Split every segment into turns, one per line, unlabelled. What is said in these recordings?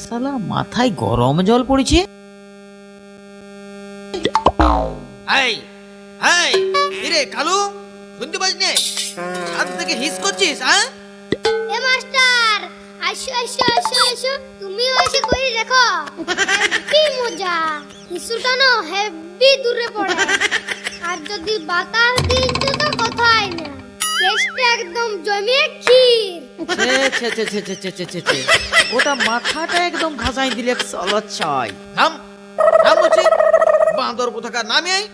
শালা মাথায় গরম জল পড়েছে। এই এই কিরে কালু শুনতে পাস নে ছাদ থেকে হিস করছিস হ্যাঁ
এ মাস্টার আসো আসো আসো আসো তুমিও এসে কই দেখো। হেভি মজা ইস্যুটা না হেভি দূরে পড়ে। আর যদি বাতাস দিন তো কথাই না। টেস্টটা একদম জমিয়ে ক্ষীর।
ছে ছে ছে ছে ছে ছে ছে ছে। ওটা মাথাটা একদম ভাসাই দিলে বলছি। বাঁদর কোথাকার? নামে আই।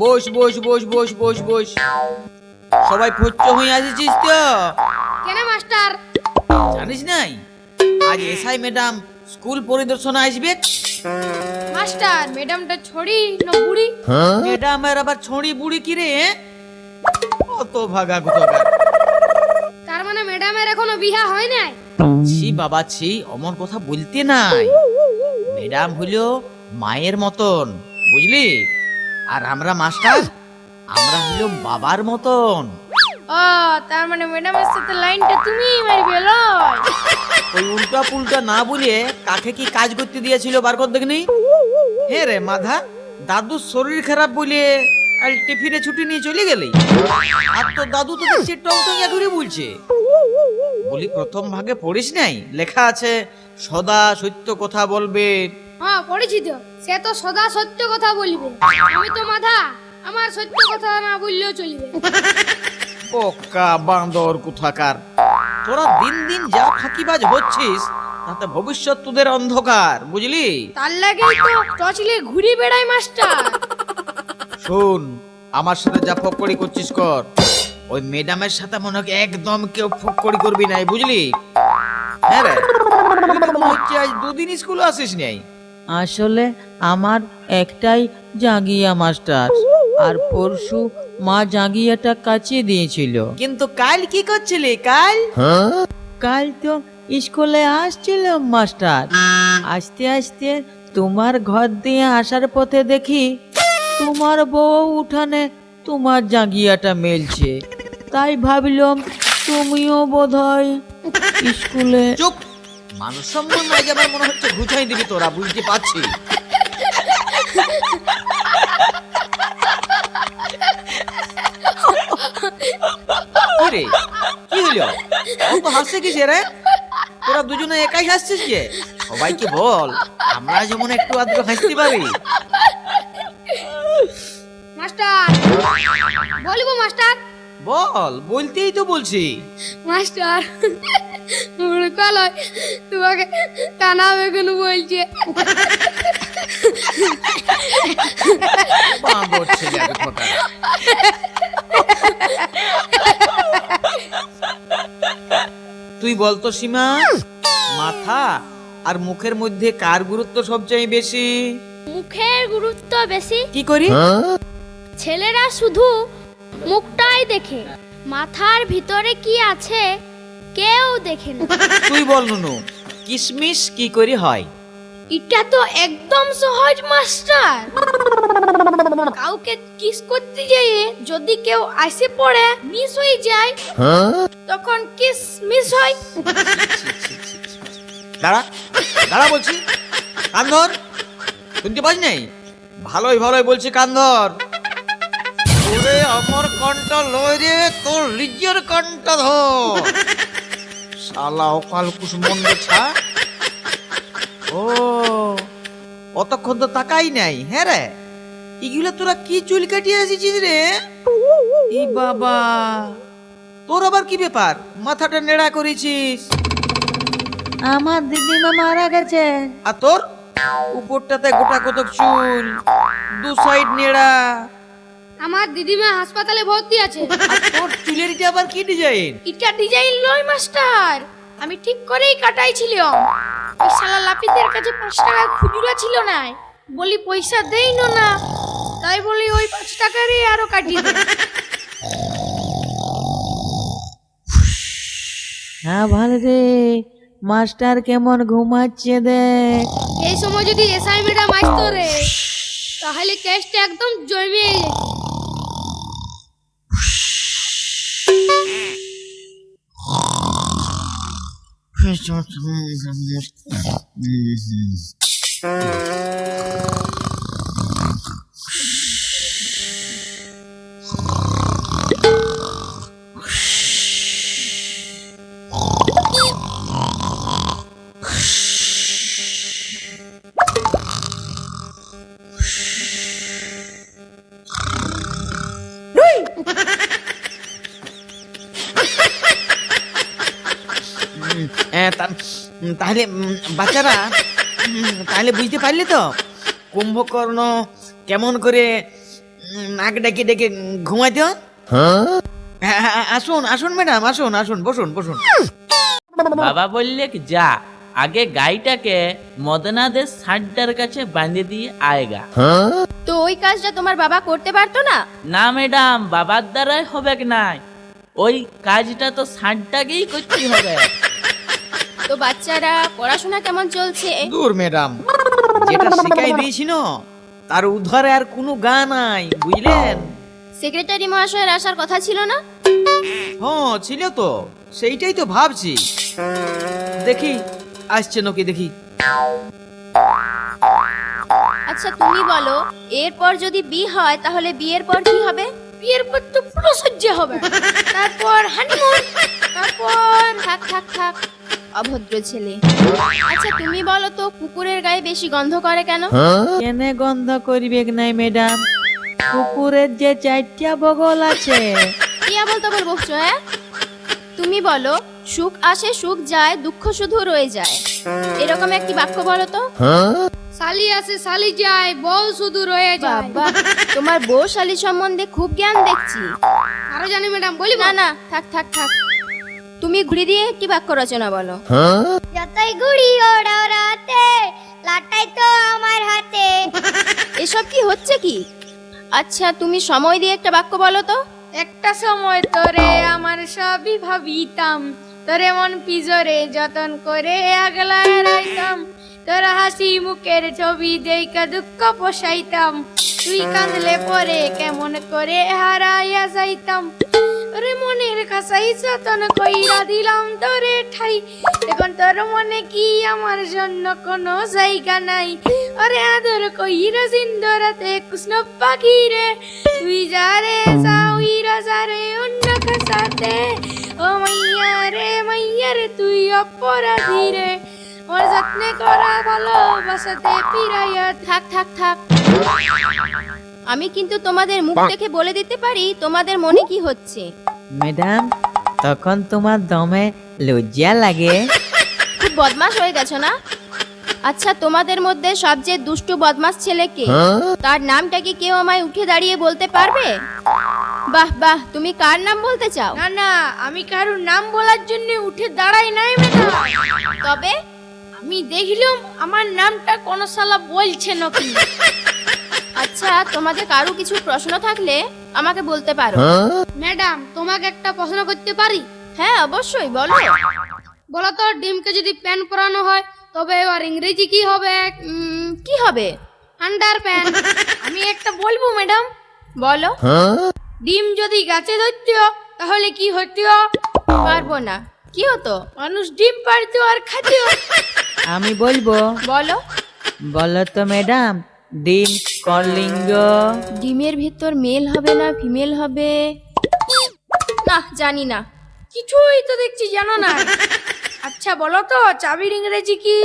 বস বস বস বস বস বস। সবাই ফচ্চ হয়ে আসিছিস তো?
কেন মাস্টার?
জানিস নাই? আজ এসআই ম্যাডাম স্কুল পরিদর্শনে আসবে।
মাস্টার ম্যাডামটা ছড়ি না বুড়ি?
ম্যাডামের আবার ছড়ি বুড়ি কি রে কত ভাগা কোথাকার
তার মানে ম্যাডামের এখনও বিয়া হয় নাই?
ছি বাবা ছি অমন কথা বলতে নাই। ম্যাডাম হইল মায়ের মতন বুঝলি? আর আমরা মাস্টার আমরা হইল বাবার মতন।
ও তার মানে ম্যাডামের সাথে লাইনটা তুমি মারবে লয়।
ওই উল্টা পুল্টা না বলে কাকে কি কাজ করতে দিয়েছিল বার কর দেখনি? হে রে মাধা দাদুর শরীর খারাপ বলে কাল টিফিনে ছুটি নিয়ে চলে গেলি? আর তো দাদু তো দেখছি টং টং ঘুরে বলছে। বলি প্রথম ভাগে পড়িস নাই? লেখা আছে সদা সত্য কথা বলবে।
হ্যাঁ পড়েছি তো। সে তো সদা সত্য কথা বলবে। আমি তো মাধা আমার সত্য কথা না বললেও চলবে।
পোকা বান্দর কোথাকার। তোরা দিন দিন যা ফাঁকিবাজ হচ্ছিস তাতে ভবিষ্যৎ তোদের অন্ধকার বুঝলি?
তার লাগেই তো টচলে ঘুরে বেড়াই মাস্টার।
শোন আমার সাথে যা ফকরি করছিস কর। ওই ম্যাডামের সাথে মনে হয় একদম কেউ ফকরি করবি নাই বুঝলি? হ্যাঁ রে। তুই তো মনে হচ্ছে আজ দুদিন স্কুলে আসিস নাই। আসলে আমার একটাই জাগিয়া মাস্টার। আর পরশু মা জাগিয়াটা কাছে দিয়েছিল। কিন্তু কাল কি করছিলি কাল? কাল তো স্কুলে আসছিলাম মাস্টার। আস্তে আস্তে তোমার ঘর দিয়ে আসার পথে দেখি তোমার বউ উঠানে তোমার জাগিয়াটা মেলছে। তাই ভাবলাম তুমিও বোধহয় স্কুলে চুপ! মানুষ সম্মান আমার মনে হচ্ছে ঘুচাই দিবি তোরা বুঝতে পারছি ওরে কি হলো? অত হাসছে কিসে রে তোরা দুজনে একাই হাসছিস যে? সবাইকে বল? আমরা যেমন একটু আদ্র হাসতে পারি।
মাস্টার! বলব মাস্টার!
বল বলতেই তো বলছি।
মাস্টার মনে কলয় তোমাকে কানা বেগুন বলছে।
বাঁদর ছেলে প্রকার। তুই বলতো সীমা মাথা আর মুখের মধ্যে কার গুরুত্ব সবচেয়ে বেশি?
মুখের গুরুত্ব বেশি?
কি করি?
ছেলেরা শুধু মুখটাই দেখে মাথার ভিতরে কি আছে কেউ দেখে না।
তুই বল নুনু কিসমিস কি করি হয়?
এটা তো একদম সহজ মাস্টার। কাউকে কিস করতে যেয়ে যদি কেউ আসে পড়ে মিস হয়ে যায় তখন কিস মিস হয়।
দাঁড়া দাঁড়া বলছি কান ধর শুনতে পাস নাই? ভালোই ভালোই বলছি কান ধর ওরে আমার কানটা লয় রে তোর লিজের কানটা ধর। শালা অকাল কুসমন্ড ছা। ও অতক্ষণ তো তাকাই নাই হ্যাঁ রে? এগুলো তোরা কি চুল কাটিয়ে এসেছিস রে? ই বাবা। তোর আবার কি ব্যাপার? মাথাটা নেড়া করেছিস।
আমার দিদিমা মারা গেছে।
আর তোর? উপরটাতে গোটা কতক চুল। দু সাইড নেড়া।
আমার দিদিমা হাসপাতালে ভর্তি আছে।
আর তোর চুলের এটা আবার কি ডিজাইন?
এটা ডিজাইন লয় মাস্টার। আমি ঠিক করেই কাটাইছিলাম। ওই শালা লাপিতের কাছে পাঁচ টাকা খুচরা ছিল না বলি পয়সা দেই না না। তাই বলি ওই পাঁচ টাকারই আরও কাটিয়ে দে
হ্যাঁ ভালো রে। মাস্টার কেমন ঘুমাচ্ছে দে।
এই সময় যদি এসআই ম্যাডাম আসতো রে তাহলে কেসটা একদম জমিয়ে যেত।
তাহলে বাচ্চারা তাহলে বুঝতে পারলে তো কুম্ভকর্ণ কেমন করে নাক ডেকে ডেকে ঘুমাইতে? হ্যাঁ, হ্যাঁ, আসুন আসুন ম্যাডাম আসুন আসুন বসুন বসুন।
বাবা বললে যা। আগে গাইটাকে মদনাদের সাড্ডার কাছে বাঁধে দিয়ে আয়গা।
তো ওই কাজটা তোমার বাবা করতে পারতো না?
না ম্যাডাম বাবার দ্বারাই হবে কি নাই? ওই কাজটা তো সাড্ডাকেই করতে হবে।
তো বাচ্চারা পড়াশোনা কেমন চলছে?
দূর ম্যাডাম যেটা শিখাই দিয়েছি না তার উদ্ধারে আর কোনো গা নাই বুঝলেন?
সেক্রেটারি মহাশয়ের আসার কথা ছিল না?
হ্যাঁ ছিল তো সেইটাই তো ভাবছি। দেখি আসছে নাকি দেখি।
আচ্ছা তুমি বলো এরপর যদি বি হয় তাহলে বিয়ের পর কি হবে?
বিয়ের পর তো পুরো সহ্য হবে। তারপর হানিমুন তারপর
থাক থাক থাক অভদ্র ছেলে। আচ্ছা তুমি বলো তো কুকুরের গায়ে বেশি গন্ধ করে কেন?
কেনে গন্ধ করবে নাই ম্যাডাম কুকুরের যে চারটা বগল আছে।
কি আবল তাবল বকছো হ্যাঁ? তুমি বলো সুখ আসে সুখ যায় দুঃখ শুধু রয়ে যায়। এরকম একটি বাক্য বলো তো।
শালি আসে শালি যায় বউ শুধু রয়ে যায়।
বাবা তোমার বউ শালী সম্বন্ধে খুব জ্ঞান দেখছি।
আরও জানি ম্যাডাম বলি
না না থাক থাক থাক। তুমি ঘুরি দিয়ে একটি বাক্য রচনা বলো।
যতই ঘুড়ি ওড়াও রাতে লাটাই তো আমার হাতে।
এসব কি হচ্ছে কি? আচ্ছা তুমি সময় দিয়ে একটা বাক্য বলো তো।
একটা সময় তোরে আমার সবই ভাবিতাম। তোরে মন পিজরে যতন করে আগলায় রাইতাম। তোর হাসি মুখের ছবি দেইকা দুঃখ পোষাইতাম। তুই কাঁদলে পরে কেমন করে হারাইয়া যাইতাম। তোরে মনের কাছাই যতন কইরা দিলাম তোরে ঠাই। এখন তোর মনে কি আমার জন্য কোনো জায়গা নাই। ওরে আদর কইরা জিন্দরাতে কৃষ্ণ পাখি রে তুই যারে যাউইরা যারে অন্য কাছাতে। মাইয়া রে তুই অপরাধী রে ওর যত্নে করা ভালোবাসাতে পিরাইয়া।
থাক থাক থাক। আমি কিন্তু তোমাদের মুখ দেখে বলে দিতে পারি তোমাদের মনে কি হচ্ছে?
ম্যাডাম তখন তোমার দমে লজ্জা লাগে।
খুব বদমাশ হয়ে গেছো না? আচ্ছা তোমাদের মধ্যে সবচেয়ে দুষ্টু বদমাস ছেলে কে? তার নামটা কি কেউ আমায় উঠে দাঁড়িয়ে বলতে পারবে? বাহ বাহ তুমি কার নাম বলতে চাও?
না না আমি কারোর নাম বলার জন্য উঠে দাঁড়াই নাই ম্যাডাম।
তবে?
আমি দেখলাম আমার নামটা কোন শালা বলছে নাকি
আচ্ছা তোমাদের কারও কিছু প্রশ্ন থাকলে আমাকে বলতে পারো।
ম্যাডাম তোমাকে একটা প্রশ্ন করতে পারি?
হ্যাঁ অবশ্যই বলো।
বলো তো ডিমকে যদি প্যান পরানো হয় তবে এবার ইংরেজি কি হবে?
কি হবে?
আন্ডার প্যান আমি একটা বলব ম্যাডাম।
বলো।
ডিম যদি গাছে ধরতো তাহলে কি হতো
পারব না। কি হতো?
মানুষ ডিম পারতো আর খাতো
আমি বলব
বলো।
বলো তো ম্যাডাম ডিম কলিঙ্গ।
ডিমের ভিতর মেল হবে না ফিমেল হবে? না জানি না।
কিছুই তো দেখছি জানো না। আচ্ছা বলো তো চাবির ইংরেজি কি?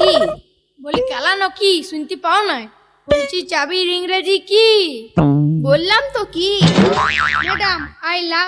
কি?
বলি কালানো কি? শুনতে পাও না বলছি চাবির ইংরেজি কি?
বললাম তো কি?
Madam I love